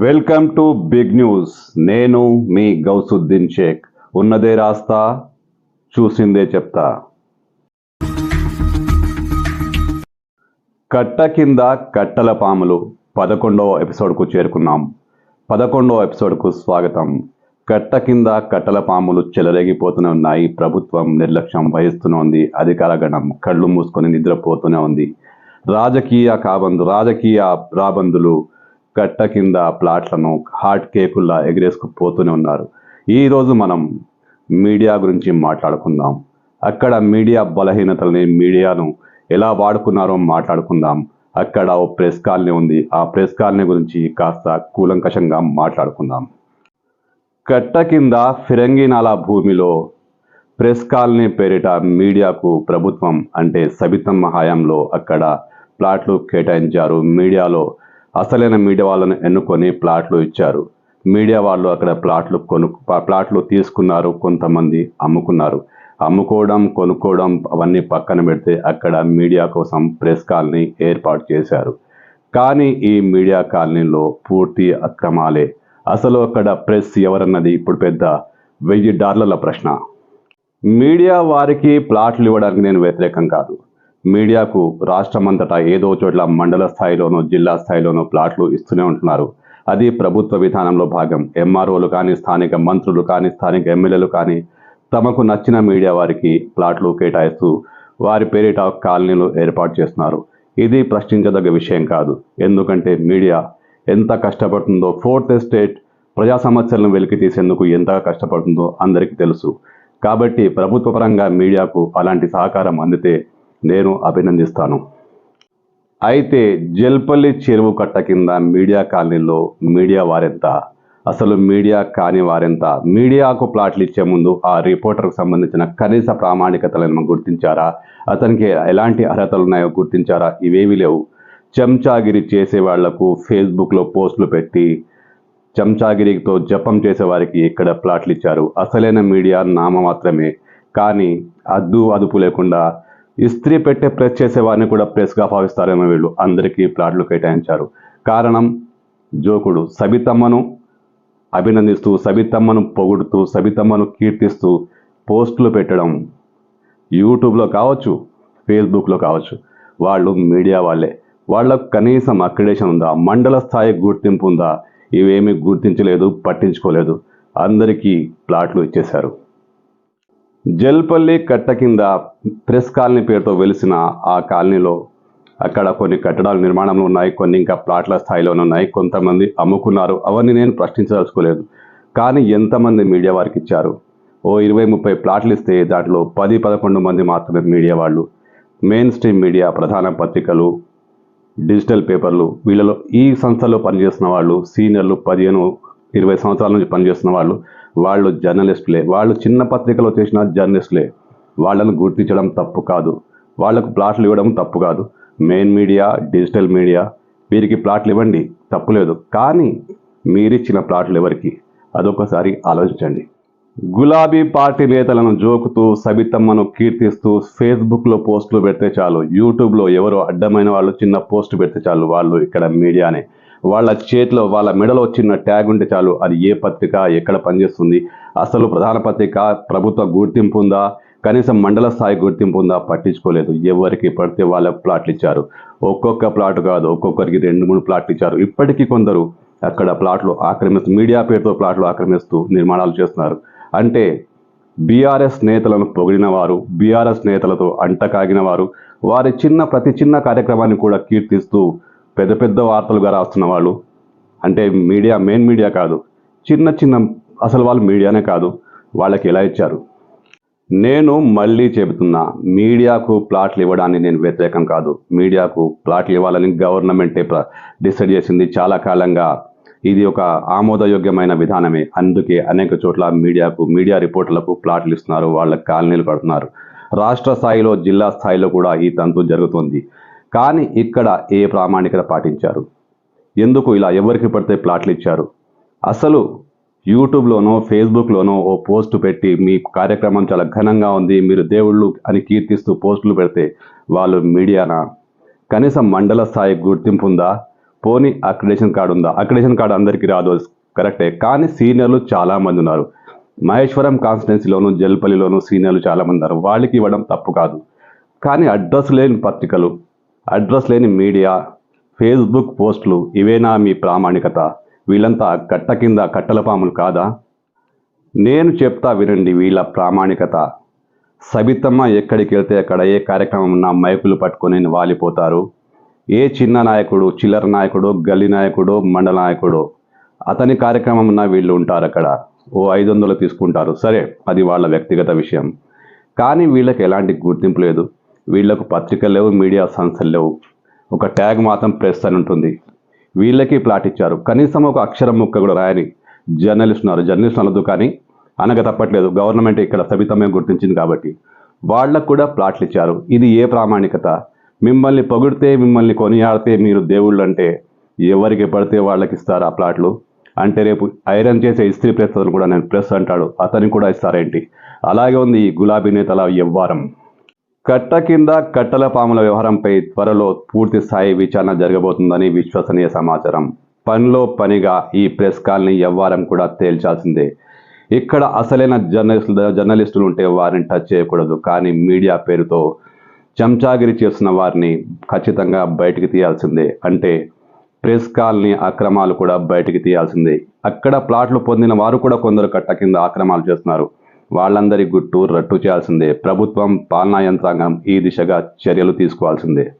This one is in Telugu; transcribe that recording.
Welcome to big news. నేను మీ గౌసుద్దీన్ షేక్. ఉన్నదే రాస్తా చూసిందే చెప్తా. కట్ట కింద కట్టల పాములు పదకొండవ ఎపిసోడ్కు చేరుకున్నాం. పదకొండవ ఎపిసోడ్కు స్వాగతం. కట్ట కింద కట్టల పాములు చెలరేగిపోతూనే ఉన్నాయి. ప్రభుత్వం నిర్లక్ష్యం వహిస్తూనే ఉంది. అధికార గణం కళ్ళు మూసుకొని నిద్రపోతూనే ఉంది. రాజకీయ కాబందు రాజకీయ రాబందులు కట్ట కింద ప్లాట్లను హాట్ కేకుల్లా ఎగిరేసుకుపోతూనే ఉన్నారు. ఈరోజు మనం మీడియా గురించి మాట్లాడుకుందాం. అక్కడ మీడియా బలహీనతల్ని మీడియాను ఎలా వాడుకున్నారో మాట్లాడుకుందాం. అక్కడ ఓ ప్రెస్ కాలనీ ఉంది. ఆ ప్రెస్ కాలనీ గురించి కాస్త కూలంకషంగా మాట్లాడుకుందాం. కట్ట కింద ఫిరంగినాల భూమిలో ప్రెస్ కాలనీ పేరిట మీడియాకు ప్రభుత్వం అంటే సబితమ్మ హయాంలో అక్కడ ప్లాట్లు కేటాయించారు. మీడియాలో అసలైన మీడియా వాళ్ళను ఎన్నుకొని ప్లాట్లు ఇచ్చారు. మీడియా వాళ్ళు అక్కడ ప్లాట్లు కొను ప్లాట్లు తీసుకున్నారు కొంతమంది అమ్ముకున్నారు. అమ్ముకోవడం కొనుక్కోవడం అవన్నీ పక్కన పెడితే అక్కడ మీడియా కోసం ప్రెస్ కాలనీ ఏర్పాటు చేశారు. కానీ ఈ మీడియా కాలనీలో పూర్తి అక్రమాలే. అసలు అక్కడ ప్రెస్ ఎవరన్నది ఇప్పుడు పెద్ద వెయ్యి డాలర్ల ప్రశ్న. మీడియా వారికి ప్లాట్లు ఇవ్వడానికి నేను వ్యతిరేకం కాదు. మీడియాకు రాష్ట్రమంతటా ఏదో చోట్ల మండల స్థాయిలోనో జిల్లా స్థాయిలోనో ప్లాట్లు ఇస్తూనే ఉంటున్నారు. అది ప్రభుత్వ విధానంలో భాగం. ఎంఆర్ఓలు కానీ స్థానిక మంత్రులు కానీ స్థానిక ఎమ్మెల్యేలు కానీ తమకు నచ్చిన మీడియా వారికి ప్లాట్లు కేటాయిస్తూ వారి పేరిట కాలనీలు ఏర్పాటు చేస్తున్నారు. ఇది ప్రశ్నించదగ్గ విషయం కాదు. ఎందుకంటే మీడియా ఎంత కష్టపడుతుందో ఫోర్త్ ఎస్టేట్ ప్రజా సమస్యలను వెలికి తీసేందుకు ఎంత కష్టపడుతుందో అందరికీ తెలుసు. కాబట్టి ప్రభుత్వ పరంగా మీడియాకు అలాంటి సహకారం అందితే నేను అభినందిస్తాను. అయితే జల్పల్లి చెరువు కట్ట కింద మీడియా కాలనీలో మీడియా వారెంత? అసలు మీడియా కాని వారెంత? మీడియాకు ప్లాట్లు ఇచ్చే ముందు ఆ రిపోర్టర్కు సంబంధించిన కనీస ప్రామాణికతలను గుర్తించారా? అతనికి ఎలాంటి అర్హతలు ఉన్నాయో గుర్తించారా? ఇవేవి లేవు. చెంచాగిరి చేసే వాళ్ళకు ఫేస్బుక్లో పోస్టులు పెట్టి చెంచాగిరితో జపం చేసేవారికి ఇక్కడ ప్లాట్లు ఇచ్చారు. అసలైన మీడియా నామ మాత్రమే కానీ అద్దు అదుపు లేకుండా ఇస్త్రీ పెట్టే ప్రెస్ చేసే వారిని కూడా ప్రెస్గా భావిస్తారేమో వీళ్ళు. అందరికీ ప్లాట్లు కేటాయించారు. కారణం జోకుడు. సబితమ్మను అభినందిస్తూ సబితమ్మను పొగుడుతూ సబితమ్మను కీర్తిస్తూ పోస్టులు పెట్టడం యూట్యూబ్లో కావచ్చు ఫేస్బుక్లో కావచ్చు. వాళ్ళు మీడియా వాళ్ళే. వాళ్ళకు కనీసం అక్రిడేషన్ ఉందా? మండల స్థాయి గుర్తింపు ఉందా? ఇవేమీ గుర్తించలేదు పట్టించుకోలేదు. అందరికీ ప్లాట్లు ఇచ్చేశారు. జల్పల్లి కట్ట కింద ప్రెస్ కాలనీ పేరుతో వెలిసిన ఆ కాలనీలో అక్కడ కొన్ని కట్టడాలు నిర్మాణంలో ఉన్నాయి. కొన్ని ఇంకా ప్లాట్ల స్థాయిలోనే ఉన్నాయి. కొంతమంది అమ్ముకున్నారు. అవన్నీ నేను ప్రశ్నించదలుచుకోలేదు. కానీ ఎంతమంది మీడియా వారికి ఇచ్చారు? ఓ ఇరవై ముప్పై ప్లాట్లు ఇస్తే దాంట్లో పది పదకొండు మంది మాత్రమే మీడియా వాళ్ళు. మెయిన్ స్ట్రీమ్ మీడియా ప్రధాన పత్రికలు డిజిటల్ పేపర్లు వీళ్ళలో ఈ సంస్థలో పనిచేస్తున్న వాళ్ళు సీనియర్లు పదిహేను ఇరవై సంవత్సరాల నుంచి పనిచేస్తున్న వాళ్ళు వాళ్ళు జర్నలిస్టులే. వాళ్ళు చిన్న పత్రికలో చేసిన జర్నలిస్టులే. వాళ్ళను గుర్తించడం తప్పు కాదు. వాళ్ళకు ప్లాట్లు ఇవ్వడం తప్పు కాదు. మెయిన్ మీడియా డిజిటల్ మీడియా వీరికి ప్లాట్లు ఇవ్వండి. తప్పులేదు కానీ మీరిచ్చిన ప్లాట్లు ఎవరికి? అదొకసారి ఆలోచించండి. గులాబీ పార్టీ నేతలను జోకుతూ సబితమ్మను కీర్తిస్తూ ఫేస్బుక్లో పోస్టులు పెడితే చాలు యూట్యూబ్లో ఎవరో అడ్డమైన వాళ్ళు చిన్న పోస్ట్ పెడితే చాలు వాళ్ళు ఇక్కడ మీడియానే. వాళ్ళ చేతిలో వాళ్ళ మెడలో వచ్చిన ట్యాగ్ ఉంటే చాలు అది ఏ పత్రిక ఎక్కడ పనిచేస్తుంది అసలు ప్రధాన పత్రిక ప్రభుత్వ గుర్తింపు ఉందా కనీసం మండల స్థాయి గుర్తింపు ఉందా పట్టించుకోలేదు. ఎవరికి పడితే వాళ్ళ ప్లాట్లు ఇచ్చారు. ఒక్కొక్క ప్లాట్ కాదు ఒక్కొక్కరికి రెండు మూడు ప్లాట్లు ఇచ్చారు. ఇప్పటికీ కొందరు అక్కడ ప్లాట్లు ఆక్రమిస్తూ మీడియా పేరుతో ప్లాట్లు ఆక్రమిస్తూ నిర్మాణాలు చేస్తున్నారు. అంటే బీఆర్ఎస్ నేతలను పొగిడిన వారు బీఆర్ఎస్ నేతలతో అంటకాగిన వారు వారి చిన్న ప్రతి చిన్న కార్యక్రమాన్ని కూడా కీర్తిస్తూ పెద్ద పెద్ద వార్తలుగా రాస్తున్న వాళ్ళు. అంటే మీడియా మెయిన్ మీడియా కాదు. చిన్న చిన్న అసలు వాళ్ళు మీడియానే కాదు. వాళ్ళకి ఎలా ఇచ్చారు? నేను మళ్ళీ చెబుతున్నా మీడియాకు ప్లాట్లు ఇవ్వడానికి నేను వ్యతిరేకం కాదు. మీడియాకు ప్లాట్లు ఇవ్వాలని గవర్నమెంటే డిసైడ్ చేసింది చాలా కాలంగా. ఇది ఒక ఆమోదయోగ్యమైన విధానమే. అందుకే అనేక చోట్ల మీడియాకు మీడియా రిపోర్టర్లకు ప్లాట్లు ఇస్తున్నారు. వాళ్ళకి కాలనీలు కడుతున్నారు. రాష్ట్ర స్థాయిలో జిల్లా స్థాయిలో కూడా ఈ తంతు జరుగుతుంది. కానీ ఇక్కడ ఏ ప్రామాణికత పాటించారు? ఎందుకు ఇలా ఎవరికి పడితే ప్లాట్లు ఇచ్చారు? అసలు యూట్యూబ్లోనో ఫేస్బుక్లోనో ఓ పోస్ట్ పెట్టి మీ కార్యక్రమం చాలా ఘనంగా ఉంది మీరు దేవుళ్ళు అని కీర్తిస్తూ పోస్టులు పెడితే వాళ్ళు మీడియానా? కనీసం మండల స్థాయి గుర్తింపు ఉందా? పోనీ అక్రిడేషన్ కార్డు ఉందా? అక్రిడేషన్ కార్డు అందరికీ రాదు కరెక్టే. కానీ సీనియర్లు చాలామంది ఉన్నారు. మహేశ్వరం కాన్స్టిట్యున్సీలోను జల్పల్లిలోను సీనియర్లు చాలామంది ఉన్నారు. వాళ్ళకి ఇవ్వడం తప్పు కాదు. కానీ అడ్రస్ లేని పత్రికలు అడ్రస్ లేని మీడియా ఫేస్బుక్ పోస్టులు ఇవేనా మీ ప్రామాణికత. వీళ్ళంతా కట్ట కింద కట్టల పాములు కాదా? నేను చెప్తా వినండి వీళ్ళ ప్రామాణికత. సబితమ్మ ఎక్కడికి వెళ్తే అక్కడ ఏ కార్యక్రమం ఉన్నా మైకులు పట్టుకొని వాలిపోతారు. ఏ చిన్న నాయకుడు చిల్లర నాయకుడు గల్లీ నాయకుడు మండల నాయకుడు అతని కార్యక్రమం ఉన్నా వీళ్ళు ఉంటారు అక్కడ. ఓ ఐదు వందలు తీసుకుంటారు. సరే అది వాళ్ళ వ్యక్తిగత విషయం. కానీ వీళ్ళకి ఎలాంటి గుర్తింపు లేదు. వీళ్ళకు పత్రికలు లేవు మీడియా సంస్థలు లేవు. ఒక ట్యాగ్ మాత్రం ప్రెస్ అని ఉంటుంది. వీళ్ళకి ప్లాట్ ఇచ్చారు. కనీసం ఒక అక్షరం ముక్క కూడా రాయని జర్నలిస్ట్ ఉన్నారు. జర్నలిస్ట్ అనదు కానీ అనగా తప్పట్లేదు. గవర్నమెంట్ ఇక్కడ సబితమే గుర్తించింది కాబట్టి వాళ్ళకు కూడా ప్లాట్లు ఇచ్చారు. ఇది ఏ ప్రామాణికత? మిమ్మల్ని పొగిడితే మిమ్మల్ని కొనియాడితే మీరు దేవుళ్ళు అంటే ఎవరికి పడితే వాళ్ళకి ఇస్తారు ఆ ప్లాట్లు? అంటే రేపు ఐరన్ చేసే ఇస్త్రీ ప్రెస్ అతను కూడా నేను ప్రెస్ అంటాడు. అతనికి కూడా ఇస్తారేంటి? అలాగే ఉంది ఈ గులాబీ నేతల వ్యవహారం. కట్ట కింద కట్టల పాముల వ్యవహారంపై త్వరలో పూర్తి స్థాయి విచారణ జరగబోతుందని విశ్వసనీయ సమాచారం. పనిలో పనిగా ఈ ప్రెస్ కాల్ని వ్యవహారం కూడా తేల్చాల్సిందే. ఇక్కడ అసలైన జర్నలిస్టులు జర్నలిస్టులు ఉంటే వారిని టచ్ చేయకూడదు. కానీ మీడియా పేరుతో చెంచాగిరి చేస్తున్న వారిని ఖచ్చితంగా బయటికి తీయాల్సిందే. అంటే ప్రెస్ కాల్ని అక్రమాలు కూడా బయటికి తీయాల్సిందే. అక్కడ ప్లాట్లు పొందిన వారు కూడా కొందరు కట్ట కింద ఆక్రమాలు చేస్తున్నారు. వాళ్ళందరి గుట్టు రట్టు చేయాల్సిందే. ప్రభుత్వం పాలనా యంత్రాంగం ఈ దిశగా చర్యలు తీసుకోవాల్సిందే.